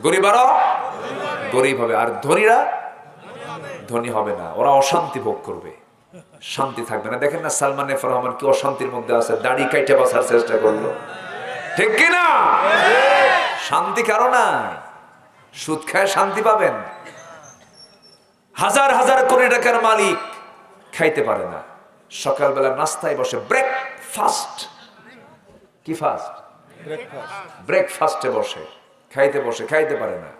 গরিব আরও? গরিব হবে। আর ধনীরা? ধনী হবে না। ওরা অশান্তি ভোগ করবে। শান্তি থাকবে না। দেখেন না সালমান এফ রহমান কি অশান্তির মধ্যে আছে। দাড়ি কাইটে বসার চেষ্টা করল। ঠিক কি না শান্তি কারও নাই। সুদ খায় শান্তি পাবেন। হাজার হাজার কোটি টাকার মালিক খাইতে পারে না। সকালবেলা নাস্তায় বসে ব্রেকফাস্ট কি ফাস্ট ব্রেকফাস্টে বসে। খাইতে বসে, খাইতে পারে না।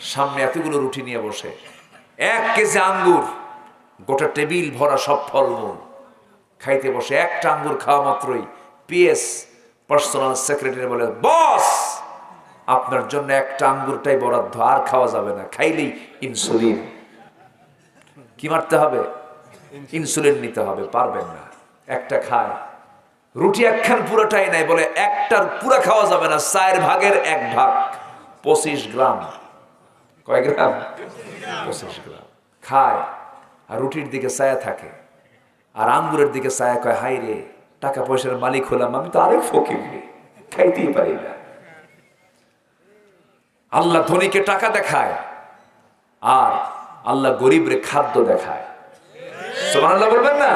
সামনে এতগুলো রুটি নিয়ে বসে। এক কেজি আঙ্গুর, গোটা টেবিল ভরা সব ফলমূল। খাইতে বসে একটা আঙ্গুর খাওয়া মাত্রই। পিএস, পার্সোনাল সেক্রেটারি বলে, বস, আপনার জন্য একটা আঙ্গুরটাই বরাদ্দ, আর খাওয়া যাবে না। খাইলেই ইনসুলিন। কি মারতে হবে? ইনসুলিন নিতে হবে, পারবেন না। একটা খায়। রুটি একখান পুরোটাই নাই বলে একটার পুরা খাওয়া যাবে না, চায়ের ভাগের এক ভাগ। পঁচিশ গ্রাম। কয় গ্রাম? পঁচিশ গ্রাম। খায়, আর রুটির দিকে ছায়া থাকে, আর আঙ্গুরের দিকে ছায়া কয় হাই রে, টাকা পয়সার মালিক হলাম আমি তো আরেক ফকির খাইতেই পারি না। আল্লাহ ধনীকে টাকা দেখায়, আর আল্লাহ গরিবরে খাদ্য দেখায়। সুবহানাল্লাহ বলবেন না?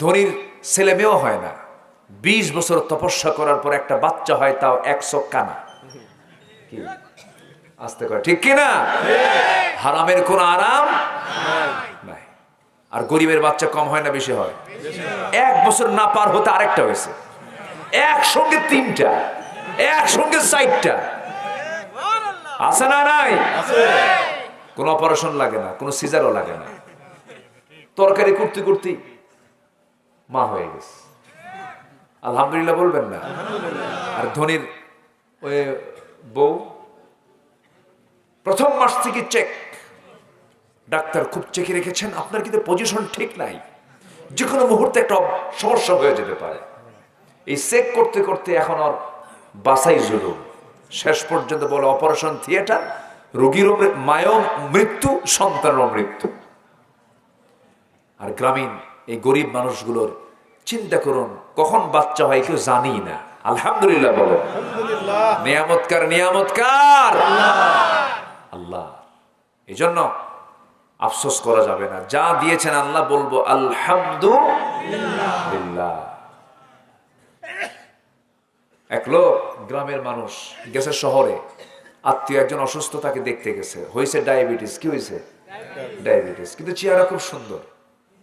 ধনীর ছেলে মেয়েও হয় না। বিশ বছর তপস্যা করার পর একটা বাচ্চা হয়, তাও একশো কানা। আসতে করে, ঠিক কিনা? হারামের কোন আরাম নাই। আর গরিবের বাচ্চা কম হয় না, বেশি হয়? এক বছর না পার হতে আরেকটা হয়েছে। একসঙ্গে তিনটা একসঙ্গে চারটা। আছে না নাই? কোনো অপারেশন লাগে না, কোনো সিজারও লাগে না। তরকারি করতে করতে মা হয়ে গেছে। আলহামদুলিল্লাহ বলবেন না। আর ধনির ওই বউ, প্রথম মাস থেকে চেক ডাক্তার খুব চেকে রেখেছেন, আপনার কিন্তু পজিশন ঠিক নাই। যে কোনো মুহূর্তে একটা সমস্যা হয়ে যেতে পারে। এই চেক করতে করতে এখন আর বাসাই জুলুম। শেষ পর্যন্ত বলে অপারেশন থিয়েটার রোগীরও মৃ- মায়ও মৃত্যু, সন্তানেরও মৃত্যু। আর গ্রামীণ, এই গরিব মানুষগুলোর চিন্তা করুন, কখন বাচ্চা হয় কেউ জানি না। আলহামদুলিল্লাহ বলো নিয়ামতকার নিয়ামতকার। আল্লাহ। এই জন্য আফসোস করা যাবে না। যা দিয়েছেন আল্লাহ বলব, আলহামদুলিল্লাহ। এক লোক, গ্রামের মানুষ, গেছে শহরে। আত্মীয় একজন অসুস্থ, তাকে দেখতে গেছে। হয়েছে ডায়াবেটিস। কি হয়েছে? ডায়াবেটিস। কিন্তু চেহারা খুব সুন্দর।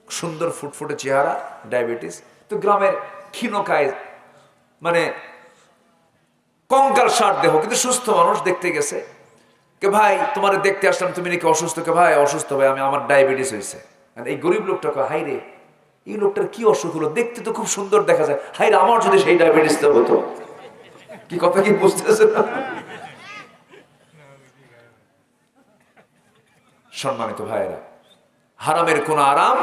সুন্দর ফুটফুটে চেহারা, ডায়াবেটিস। তো গ্রামের ক্ষীণকায় মানে কঙ্কাল সার দেহ, কিন্তু সুস্থ মানুষ দেখতে গেছে। কে ভাই, তোমার দেখতে আসলাম, তুমি নাকি অসুস্থ? কে ভাই, অসুস্থ ভাই, আমি, আমার ডায়াবেটিস হয়েছে। এই গরিব লোকটা হাই রে, এই লোকটার কি অসুখ হলো? দেখতে তো খুব সুন্দর দেখা যায়। হাই রে, আমার যদি সেই ডায়াবেটিস হতো। কি কথা কি বুঝতেছে না? সম্মানিত ভাইয়েরা, হারামের কোন আরাম,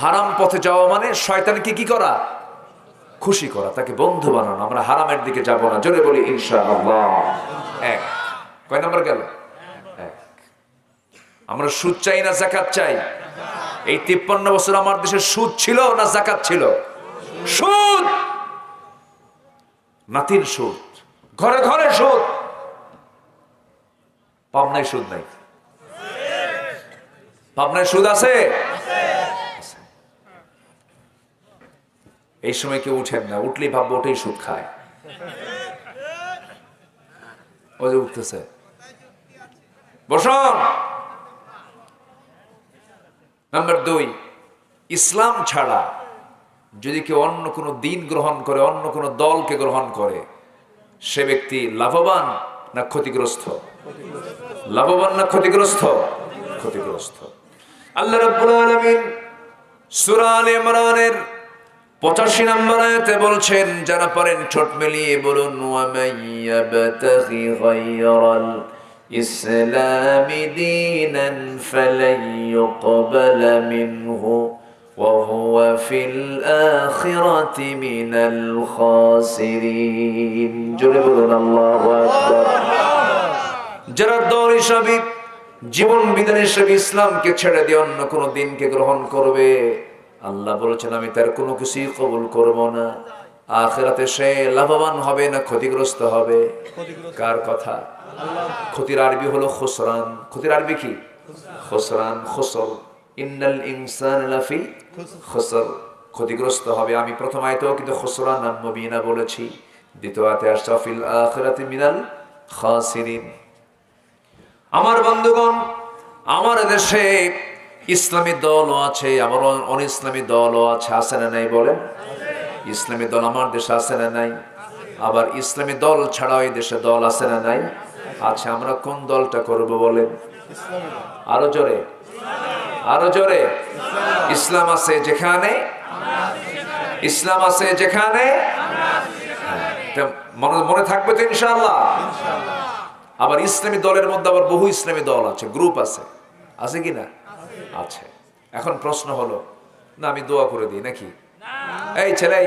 হারাম পথে যাওয়া মানে শয়তানকে কি করা? খুশি করা, তাকে বন্ধু বানানো, আমরা হারামের দিকে যাব না, জোরে বলি ইনশাআল্লাহ। এক। কয় নাম্বার গেল? আমরা সুদ চাই না জাকাত চাই? এই তিপ্পান্ন বছর আমার দেশে সুদ ছিল না জাকাত ছিল? সুদ! নাতির সুদ। ঘরে ঘরে সুদ। পাবনায় সুদ নাই। পাবনায় সুদ আছে। এই সময় কেউ উঠেন না উঠলেই ভাববো ওটাই সুদ খায়। ও যে উঠতেছে। বসন নাম্বার দুই, ইসলাম ছাড়া যদি কেউ অন্য কোনো দিন গ্রহণ করে, অন্য কোনো দলকে গ্রহণ করে, সে ব্যক্তি লাভবান না ক্ষতিগ্রস্ত? লাভবান না ক্ষতিগ্রস্ত? ক্ষতিগ্রস্ত। আল্লাহ রাব্বুল আলামিন সূরা আলে ইমরানের 85 নম্বর আয়াতে বলছেন যারা পারেন ঠোঁট মিলিয়ে বলুন ওয়া মাইয়াবতাগি গায়রাল ইসলাম দীনান ফালান ইউকবাল মিনহু وهو في الآخرة من الخاسرين জোরে বলুন আল্লাহু আকবার যারা দল হিসাবে জীবন বিধান হিসাবে ইসলামকে ছেড়ে দিয়ে অন্য কোনো দিনকে গ্রহণ করবে আল্লাহ বলেছেন আমি তার কোনো কিছুই কবুল করব না। আখেরাতে সে লাভবান হবে না ক্ষতিগ্রস্ত হবে। কার কথা? ক্ষতির আরবি হলো খুসরান। ক্ষতির আরবি কি? খুসরান খুসর। ইন্নাল ইনসান লাফি খুসর। ক্ষতিগ্রস্ত হবে। আমি প্রথম আয়তেও কিন্তু খুসরান আর মুবিনা বলেছি। দ্বিতীয় আয়তে আসছে ফিল আখিরাতি মিনাল খাসিরিন। আমার বন্ধুগণ আমার দেশে ইসলামী দলও আছে আবার অন ইসলামী দলও আছে আছে না নাই বলেন? ইসলামী দল আমার দেশে আছে না নাই? আবার ইসলামী দল ছাড়াও এই দেশে দল আছে না নাই? আচ্ছা আমরা কোন দলটা করব বলে আরও জোরে। আরও জোরে। ইসলাম আছে যেখানে? ইসলাম আছে যেখানে? মনে থাকবে তো ইনশাআল্লাহ? আবার ইসলামী দলের মধ্যে আবার বহু ইসলামী দল আছে, গ্রুপ আছে। আছে কি না? আছে। এখন প্রশ্ন হলো, না, আমি দোয়া করে দিই, নাকি? এই ছেলে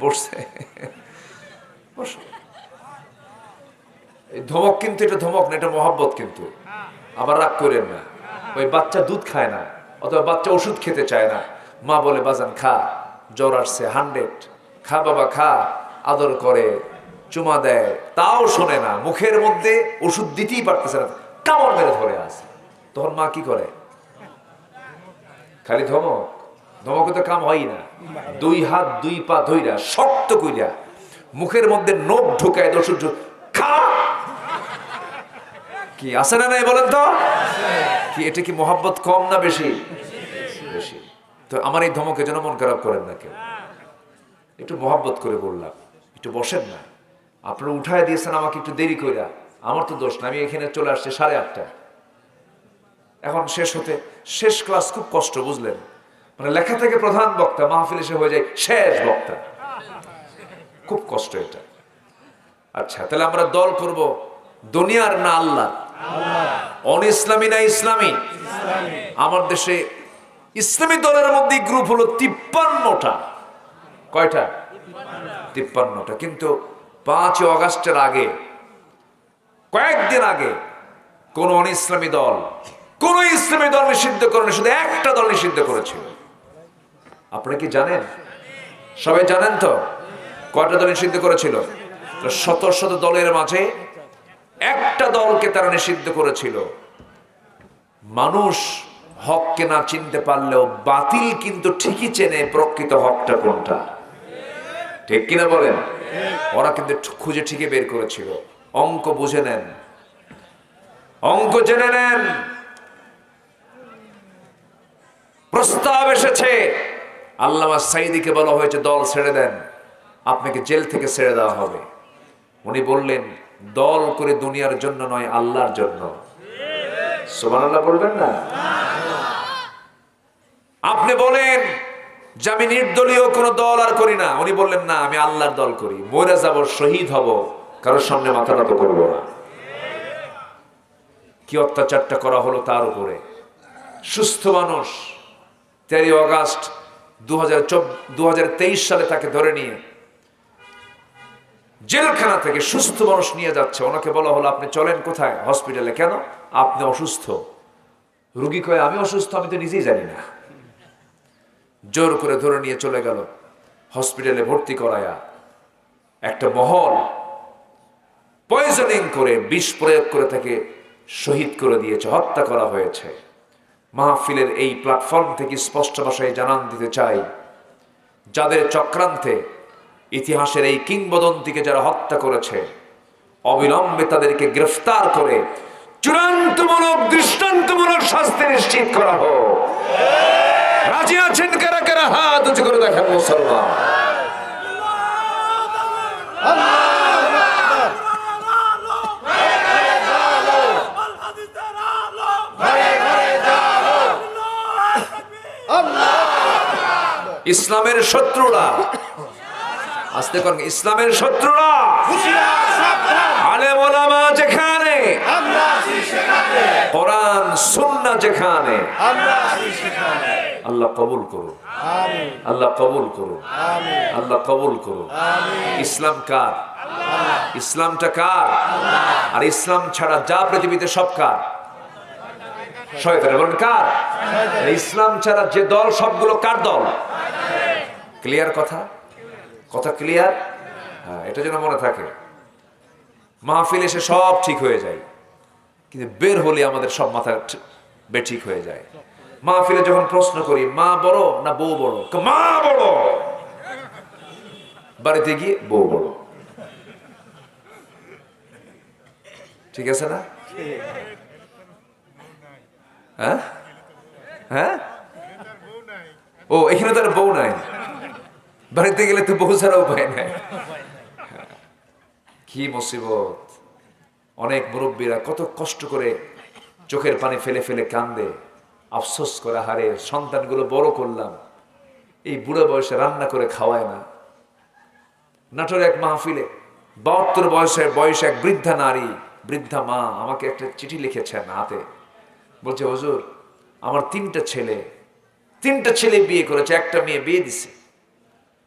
বসছে। ধমক কিন্তু এটা ধমক না, এটা মহাব্বত কিন্তু। আবার রাগ করেন না। ওই বাচ্চা দুধ খায় না, অথবা বাচ্চা ওষুধ খেতে চায় না। মা বলে, বাজান, খা। জ্বর আসছে হান্ড্রেড খা বাবা, খা। আদর করে। চুমা দেয়। তাও শোনে না। মুখের মধ্যে ওষুধ দিতেই পারতেছে না। কামড় মেরে ধরে আসে তখন মা কি করে? খালি ধমক। ধমকে তো কাম হয় না। দুই হাত, দুই পা ধইরা, শক্ত কইরা মুখের মধ্যে নোখ ঢুকায় দোষুর খা! কি আছে না নাই বলেন তো? কি এটা কি মোহাব্বত কম না বেশি? বেশি। তো আমার এই ধমকে যেন মন খারাপ করেন না কেউ। একটু মোহাব্বত করে বললাম। একটু বসেন না। আপনারা উঠায় দিয়েছেন আমাকে একটু দেরি কইরা। আমার তো দোষ না আমি এখানে চলে আসছি সাড়ে আটটা এখন শেষ হতে শেষ ক্লাস খুব কষ্ট বুঝলেন? মানে লেখা থেকে প্রধান বক্তা মাহফিল এসে হয়ে যায় শেষ বক্তা। খুব কষ্ট এটা। আচ্ছা তাহলে আমরা দল করব দুনিয়ার না আল্লাহ অন ইসলামী না ইসলামী? আমার দেশে ইসলামী দলের মধ্যে গ্রুপ হলো তিপ্পান্নটা। কয়টা? তিপ্পান্নটা। কিন্তু পাঁচ অগাস্টের আগে, কয়েকদিন আগে, কোন ইসলামী দল, কোন ইসলামী দল নিষিদ্ধ করেনি, শুধু একটা দল নিষিদ্ধ করেছিল। আপনারা কি জানেন? সবাই জানেন তো? কয়টা দল নিষিদ্ধ করেছিল? শত শত দলের মাঝে একটা দলকে তারা নিষিদ্ধ করেছিল। মানুষ হককে না চিনতে পারলেও বাতিল কিন্তু ঠিকই চেনে প্রকৃত হকটা কোনটা। ঠিক কিনা বলেন? ওরা কিন্তু খুঁজে ঠিকই বের করেছিল। অঙ্ক বুঝে নেন। অঙ্ক জেনে নেন। প্রস্তাব এসেছে। আল্লামা সাইদিকে বলা হয়েছে, দল ছেড়ে দেন। আপনাকে জেল থেকে ছেড়ে দেওয়া হবে। উনি বললেন, দল করে দুনিয়ার জন্য নয়, আল্লাহর জন্য। সুবহানাল্লাহ বলবেন না? আপনি বলেন যে আমি নির্দলীয় কোনো দল আর করি না, উনি বললেন, না, আমি আল্লাহর দল করি। মরে যাব, শহীদ হব, কারোর সামনে মাথা নত করব না। কি অত্যাচারটা করা হলো তার উপরে? সুস্থ মানুষ, তেরোই অগাস্ট দু সালে তাকে ধরে নিয়ে জেলখানা থেকে সুস্থ মানুষ নিয়ে যাচ্ছে। ওনাকে বলা হলো, আপনি চলেন কোথায়? হসপিটালে কেন? আপনি অসুস্থ। রুগী কয়ে, আমি অসুস্থ, আমি তো নিজেই জানি না। জোর করে ধরে নিয়ে চলে গেল। হসপিটালে ভর্তি করায়া একটা মহল পয়জনিং করে, বিষ প্রয়োগ করে তাকে শহীদ করে দিয়েছে, হত্যা করা হয়েছে। মাহফিলের এই প্ল্যাটফর্ম থেকে স্পষ্ট ভাষায় জানান দিতে চাই, যাদের চক্রান্তে ইতিহাসের এই কিংবদন্তিকে যারা হত্যা করেছে, অবিলম্বে তাদেরকে গ্রেফতার করে চূড়ান্তমূলক দৃষ্টান্তমূলক শাস্তি নিশ্চিত করা হোক। রাজি আছেন কারা কারা হাত উঁচু করে দেখেন মুসলমান। ইসলামের শত্রুরা। আসতে করেন, ইসলামের শত্রুরা। আলেম ওলামা যেখানে, কোরআন সুন্নাহ যেখানে আল্লাহ কবুল করুন। আল্লাহ কবুল করুন। আল্লাহ কবুল করুন। ইসলাম কার? ইসলামটা কার? আর ইসলাম ছাড়া যা পৃথিবীতে সব কার? শয়তানের বলেন কার? ইসলাম ছাড়া যে দল সবগুলো কার দল? ক্লিয়ার কথা? কথা ক্লিয়ার? হ্যাঁ এটা যেন মনে থাকে। মাহফিল এসে সব ঠিক হয়ে যায়। কিন্তু বের হলে আমাদের সব মাথা ঠিক- বেঠিক হয়ে যায়। মাহফিলে যখন প্রশ্ন করি, মা বড় না বউ বড়? মা বড়। বাড়িতে গিয়ে বউ বড়। ঠিক আছে না? হ্যাঁ? হ্যাঁ? ও, এখানে তার বউ নাই। বাড়িতে গেলে তো বউ ছাড়া উপায় নাই। কি মুসিবত। অনেক মুরব্বীরা কত কষ্ট করে চোখের পানি ফেলে ফেলে কান্দে। আফসোস করে, হারে সন্তানগুলো বড় করলাম, এই বুড়ো বয়সে রান্না করে খাওয়ায় না। নাটোর এক মাহফিলে বাহাত্তর বয়সের, বয়স এক বৃদ্ধা নারী, বৃদ্ধা মা আমাকে একটা চিঠি লিখেছেন হাতে। বলছে, হজুর, আমার তিনটা ছেলে তিনটা ছেলে বিয়ে করেছে, একটা মেয়ে বিয়ে দিছে।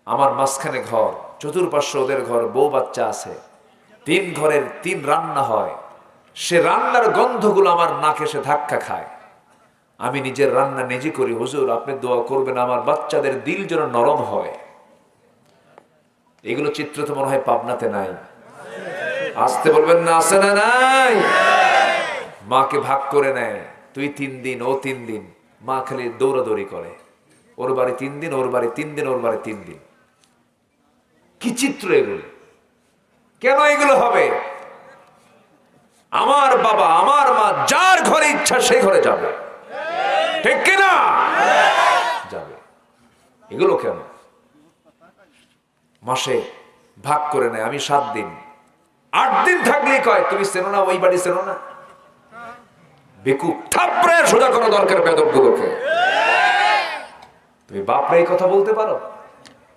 আমার মাঝখানে ঘর, চতুর্পার্শ্ব ওদের ঘর, বউ বাচ্চা আছে। তিন ঘরের তিন রান্না হয়। সে রান্নার গন্ধগুলো আমার নাকে এসে ধাক্কা খায়। আমি নিজের রান্না নিজে করি। হুজুর, আপনি দোয়া করবেন, আমার বাচ্চাদের দিল যেন নরম হয়। এগুলো চিত্র তো মনে হয় পাবনাতে নাই। আসতে বলবেন না আসে না নাই? মাকে ভাগ করে নেয়। তুই তিন দিন, ও তিন দিন। মা খালি দৌড়াদৌড়ি করে। ওর বাড়ি তিন দিন, ওর বাড়ি তিন দিন, ওর বাড়ি তিন দিন। কি চিত্র এগুলো? কেন এগুলো হবে? আমার বাবা, আমার মা, যার ঘরে ইচ্ছা সেই ঘরে যাবে। ঠিক কিনা? যাবে। এগুলো কেন মাসে ভাগ করে নেয়, আমি সাত দিন। আট দিন থাকলেই কয়, তুমি চেনো না, ওই বাড়ি চেনো না? থাপড়ে সোজা করা দরকার তুমি বাপরে এই কথা বলতে পারো?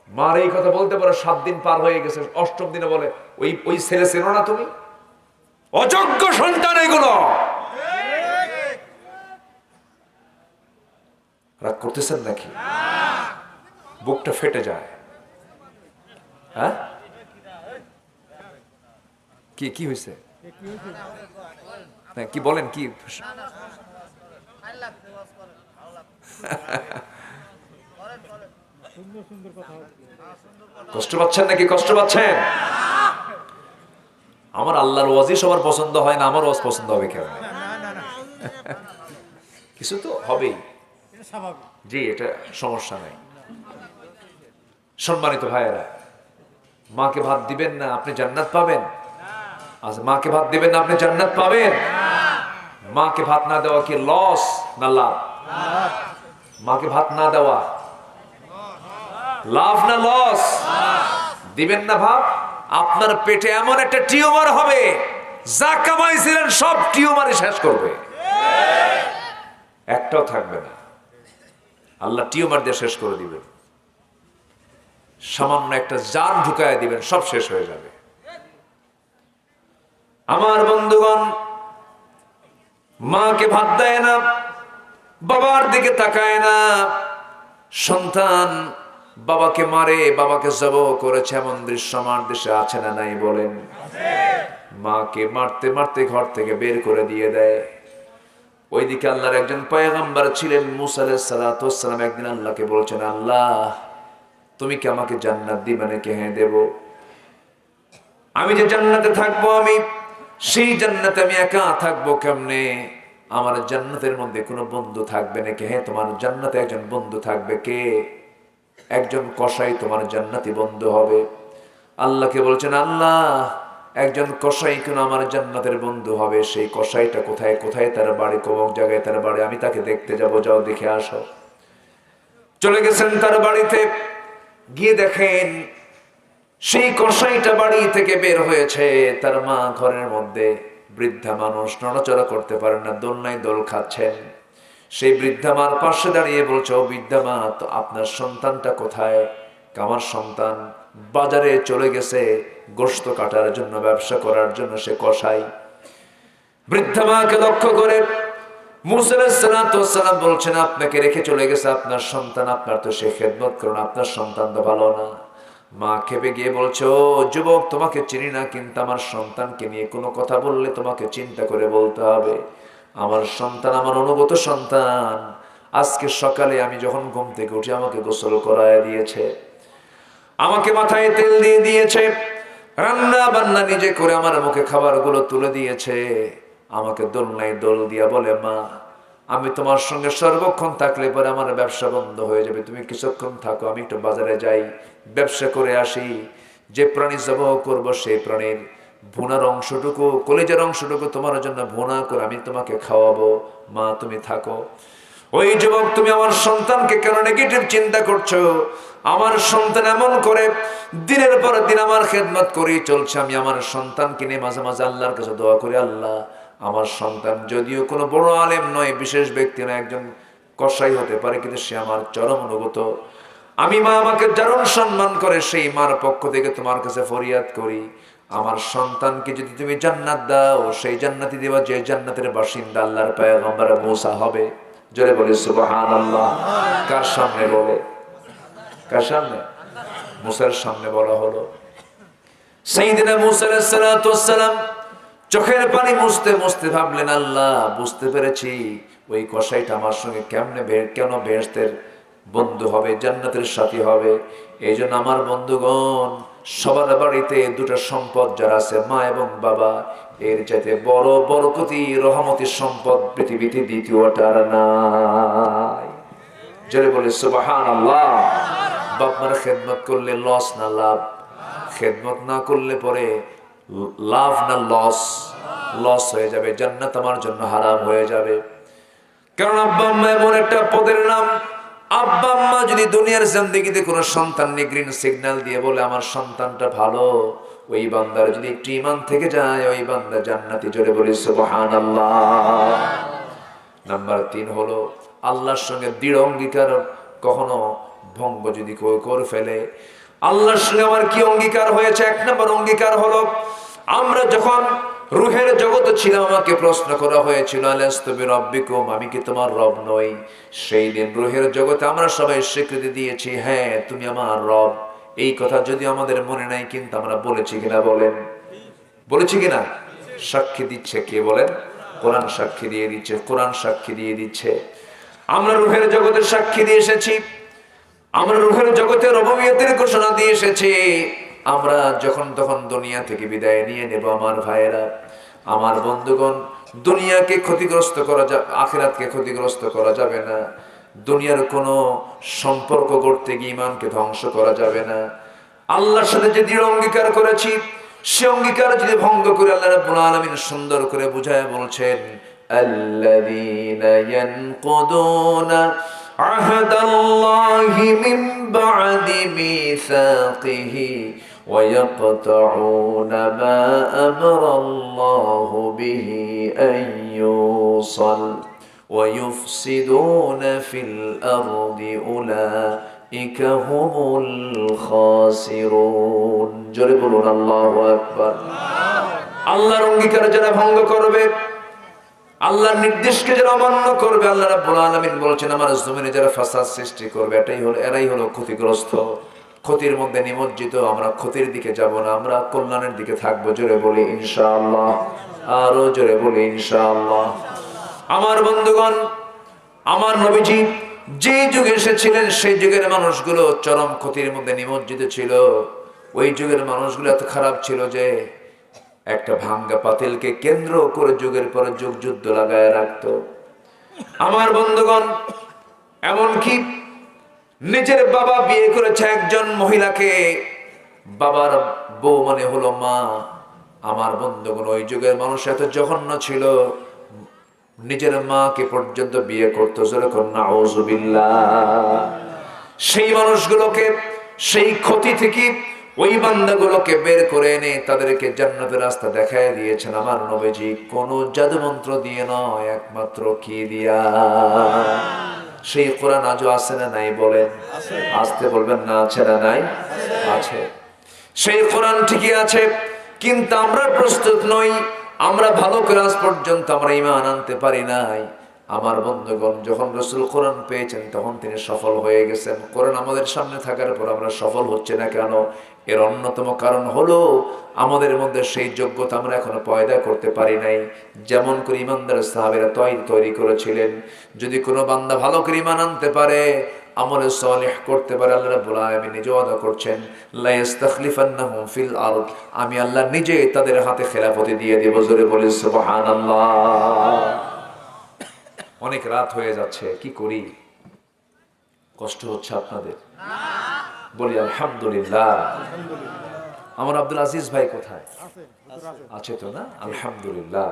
মার এই কথা বলতে পারো, সাত দিন পার হয়ে গেছে, অষ্টম দিনে বলে, ওই ওই ছেলে চেনো না তুমি? অযোগ্য সন্তান এগুলো। রাগ করতেছেন নাকি? বুকটা ফেটে যায়। হ্যাঁ? কি কি হয়েছে হ্যাঁ, কি বলেন কি? কষ্ট পাচ্ছেন নাকি? কষ্ট পাচ্ছেন? আমার আল্লাহর ওয়াজই সবার পছন্দ হয় না আমার ওয়াজ পছন্দ হবে কেন? কিছু তো হবেই। জি, এটা সমস্যা নাই। সম্মানিত ভাইয়েরা, মাকে ভাত দিবেন না, আপনি জান্নাত পাবেন। আচ্ছা মাকে ভাত দিবেন না, আপনি জান্নাত পাবেন। মাকে ভাত না দেওয়া কি লস না লাভ? মাকে ভাত না দেওয়া লাভ না লস দিবেন না ভাব আপনার পেটে এমন একটা টিউমার হবে, যা কামাইছিলেন সব টিউমারই শেষ করবে। একটাও থাকবে না। আল্লাহ টিউমার দিয়ে শেষ করে দিবেন। সামান্য একটা জান ঢুকায় দিবেন, সব শেষ হয়ে যাবে। আমার বন্ধুগণ, মাকে ভাত দেয় না, বাবার দিকে তাকায় না। সন্তান বাবাকে মারে, বাবাকে জব করেছে, এমন দৃশ্য আমার দেশে আছে না নাই বলেন? মাকে মারতে মারতে ঘর থেকে বের করে দিয়ে দেয়। ওইদিকে আল্লাহর একজন পয়গম্বর ছিলেন মুসালে সালাতাম একদিন আল্লাহকে বলছেন, আল্লাহ, তুমি কি আমাকে জান্নাত দিবে নাকি? হ্যাঁ দেব। আমি যে জান্নাতে থাকব আমি, সেই জান্নাতে আমি একা থাকব কেমনে? আমার জান্নাতের মধ্যে কোনো বন্ধু থাকবে নাকি? হ্যাঁ তোমার জান্নাতে একজন বন্ধু থাকবে। কে? একজন কসাই তোমার জান্নাতি বন্ধু হবে। আল্লাহকে বলছেন, আল্লাহ একজন কসাই কেন আমার জান্নাতের বন্ধু হবে, সেই কসাইটা কোথায় কোথায় তার বাড়ি কোন জায়গায় তার বাড়ি, আমি তাকে দেখতে যাব, যাও দেখে আসো। চলে গেছেন তার বাড়িতে, গিয়ে দেখেন সেই কসাইটা বাড়ি থেকে বের হয়েছে, তার মা ঘরের মধ্যে বৃদ্ধা মানুষ, নড়াচড়া করতে পারে না, দোলনায় দোল খাচ্ছেন। সেই বৃদ্ধা মার পাশে দাঁড়িয়ে বলছে, ও বৃদ্ধা মা, তো আপনার সন্তানটা কোথায়? আমার সন্তান বাজারে চলে গেছে। গোস্ত কাটার জন্য, ব্যবসা করার জন্য সে কসাই বৃদ্ধা মাকে লক্ষ্য করে মুসালাম বলছেন, আপনাকে রেখে চলে গেছে আপনার সন্তান, আপনার তো সে খেদমত করুন আপনার সন্তান তো ভালো না। মা খেপে গিয়ে বলছে যুবক, তোমাকে চিনি না, কিন্তু আমার সন্তানকে নিয়ে কোনো কথা বললে তোমাকে চিন্তা করে বলতে হবে। আমার সন্তান আমার অনুগত সন্তান। আজকে সকালে আমি যখন ঘুম থেকে উঠি, আমাকে গোসল করায় দিয়েছে। আমাকে মাথায় তেল দিয়ে দিয়েছে। রান্না বান্না নিজে করে আমার মুখে খাবারগুলো তুলে দিয়েছে। আমাকে দোলনায় দোল দিয়া বলে, মা, আমি তোমার সঙ্গে সর্বক্ষণ থাকলে পরে আমার ব্যবসা বন্ধ হয়ে যাবে। তুমি কিছুক্ষণ থাকো, আমি একটু বাজারে যাই, ব্যবসা করে আসি। যে প্রাণী জবাহ করব, সেই প্রাণীর ভুনার অংশটুকু, কলেজের অংশটুকু তোমার জন্য ভুনা করে আমি তোমাকে খাওয়াবো। মা, তুমি থাকো। ওই যুবক, তুমি আমার সন্তানকে কেন নেগেটিভ চিন্তা করছ? আমার সন্তান এমন করে, দিনের পর দিন আমার খেদমত করেই চলছে, আমি আমার সন্তানকে নিয়ে মাঝে মাঝে আল্লাহর কাছে দোয়া করি, আল্লাহ, আমার সন্তান যদিও কোনো বড় আলেম নয়, বিশেষ ব্যক্তি নয়, একজন কসাই হতে পারে, কিন্তু সে আমার চরম অনুগত। আমি মা আমাকে দারুণ সম্মান করে, সেই মার পক্ষ থেকে তোমার কাছে ফরিয়াদ করি। আমার সন্তানকে যদি তুমি জান্নাত দাও, সেই জান্নাতি দেওয়া যে জান্নাতের বাসিন্দা আল্লাহর পায়গম্বর মূসা হবে। জোরে বলে, সুবহানাল্লাহ। কার সামনে বলে? কার সামনে? মুসার সামনে বলা হলো। সেইদিনা মুসা আলাইহিস সালাতু ওয়াসসালাম চোখের পানি মুছতে মুছতে ভাবলেন, আল্লাহ, বুঝতে পেরেছি ওই কসাইটা আমার সঙ্গে কেমনে বে- কেন বেহেশতের বন্ধু হবে, জান্নাতের সাথী হবে। এই জন্য আমার বন্ধুগণ, সবার বাড়িতে দুটো সম্পদ যারা আছে, মা এবং বাবা এর চাইতে বড় বরকতি রহমতি সম্পদ পৃথিবীতে দ্বিতীয়টা আর নাই। জোরে বলে সুবাহান আল্লাহ বাপ মার খেদমত করলে লস না লাভ, খেদমত না করলে পরে লাভ না লস লস হয়ে যাবে, জান্নাত আমার জন্য হারাম হয়ে যাবে। কারণ আব্বা আম্মা এমন একটা পদের নাম, আব্বা আম্মা যদি দুনিয়ার জিন্দেগিতে কোনো সন্তান নিয়ে গ্রিন সিগন্যাল দিয়ে বলে, আমার সন্তানটা ভালো। ওই বান্দার যদি একটু ইমান থেকে যায়, ওই বান্দা জান্নাতি জোরে বলি, সুবহানাল্লাহ। নাম্বার তিন হলো, আল্লাহর সঙ্গে দৃঢ় অঙ্গীকার কখনো ভঙ্গ যদি কেউ করে ফেলে, আল্লাহর সঙ্গে আমার কি অঙ্গীকার হয়েছে? এক নম্বর অঙ্গীকার হলো, আমরা যখন রুহের জগতে ছিলাম, আমাকে প্রশ্ন করা হয়েছিল আমি কি তোমার রব নই? সেই দিন রুহের জগতে আমরা সবাই স্বীকৃতি দিয়েছি হ্যাঁ তুমি আমার রব। এই কথা যদি আমাদের মনে নাই, কিন্তু আমরা বলেছি কিনা বলেন। বলেছি কিনা? সাক্ষী দিচ্ছে কে বলেন? কোরআন সাক্ষী দিয়ে দিচ্ছে, কোরআন সাক্ষী দিয়ে দিচ্ছে। আমরা রুহের জগতে সাক্ষী দিয়ে এসেছি, আমরা রুহের জগতে রববিয়তের ঘোষণা দিয়ে এসেছি। আমরা যখন তখন দুনিয়া থেকে বিদায় নিয়ে নেব আমার ভাইয়েরা। আমার বন্ধুগণ, দুনিয়াকে ক্ষতিগ্রস্ত করা যাবে আখেরাতকে ক্ষতিগ্রস্ত করা যাবে না। দুনিয়ার কোনো সম্পর্ক করতে গিয়ে ইমানকে ধ্বংস করা যাবে না আল্লাহর সাথে যে দৃঢ় অঙ্গীকার করেছি সে অঙ্গীকার যদি ভঙ্গ করে আল্লাহ রাব্বুল আলামিন সুন্দর করে বুঝায় বলছেন الذين ينقضون عهد الله من بعد ميثاقه ويقطعون ما أمر الله به أن يوصل ويفسدون في الأرض أولئك هم الخاسرون جربوا الله أكبر আল্লাহর অঙ্গীকার যারা ভঙ্গ করবে আল্লাহর নির্দেশকে যারা অমান্য করবে আল্লাহ রাব্বুল আলামিন বলেছেন আমার জমিনে যারা ফাসাদ সৃষ্টি করবে এটাই হলো এরাই হলো ক্ষতিগ্রস্ত ক্ষতির মধ্যে নিমজ্জিত আমরা ক্ষতির দিকে যাব না আমরা কল্যাণের দিকে থাকবো জোরে বলি ইনশাআল্লাহ আরো জোরে বলি ইনশাআল্লাহ আমার বন্ধুগণ, আমার নবীজি যে যুগে এসেছিলেন, সেই যুগের মানুষগুলো চরম ক্ষতির মধ্যে নিমজ্জিত ছিল। ওই যুগের মানুষগুলো এত খারাপ ছিল যে একটা ভাঙ্গা পাতিলকে কেন্দ্র করে যুগের পর যুগ যুদ্ধ লাগায় রাখতো। আমার বন্ধুগণ, এমনকি নিজের বাবা বিয়ে করেছে একজন মহিলাকে, বাবার বউ মানে হলো মা। আমার বন্ধুগণ, ওই যুগের মানুষ এত জঘন্য ছিল। নিজের মাকে পর্যন্ত বিয়ে করতো যেরকম সেই মানুষগুলোকে সেই ক্ষতি থেকে ওই বান্দাগুলোকে বের করে এনে তাদেরকে জান্নাতের রাস্তা দেখায় দিয়েছেন। আমার নবীজি কোন জাদুমন্ত্র দিয়ে নয় একমাত্র কি দিয়া? সেই কোরআন আজও আছে না নাই বলেন? আসতে বলবেন না আছে না নাই? আছে। সেই কোরআন ঠিকই আছে কিন্তু আমরা প্রস্তুত নই। আমরা ভালো আজ পর্যন্ত আমরা ইমান আনতে পারি নাই। আমার বন্ধুগণ, যখন রসুল কোরআন পেয়েছেন, তখন তিনি সফল হয়ে গেছেন। কোরআন আমাদের সামনে থাকার পর আমরা সফল হচ্ছে না কেন? এর অন্যতম কারণ হলো, আমাদের মধ্যে সেই যোগ্যতা আমরা এখনও পয়দা করতে পারি নাই। যেমন করে ইমানদার সাহাবেরা তৈরি তৈরি করেছিলেন। যদি কোনো বান্দা ভালো করে ইমান আনতে পারে আমলে সলিহ করতে পারে আল্লাহ রাব্বুল আলামিন নিজে ওয়াদা করছেন। লা ইস্তাখলিফান্নাহুম ফিল আরদ। আমি আল্লাহ নিজে তাদের হাতে খেলাফতি দিয়ে দেব জোরে বলি সুবহানাল্লাহ। অনেক রাত হয়ে যাচ্ছে কি করি? কষ্ট হচ্ছে আপনাদের? বলি আলহামদুলিল্লাহ। আমার আব্দুল আজিজ ভাই কোথায়? আছে তো না? আলহামদুলিল্লাহ।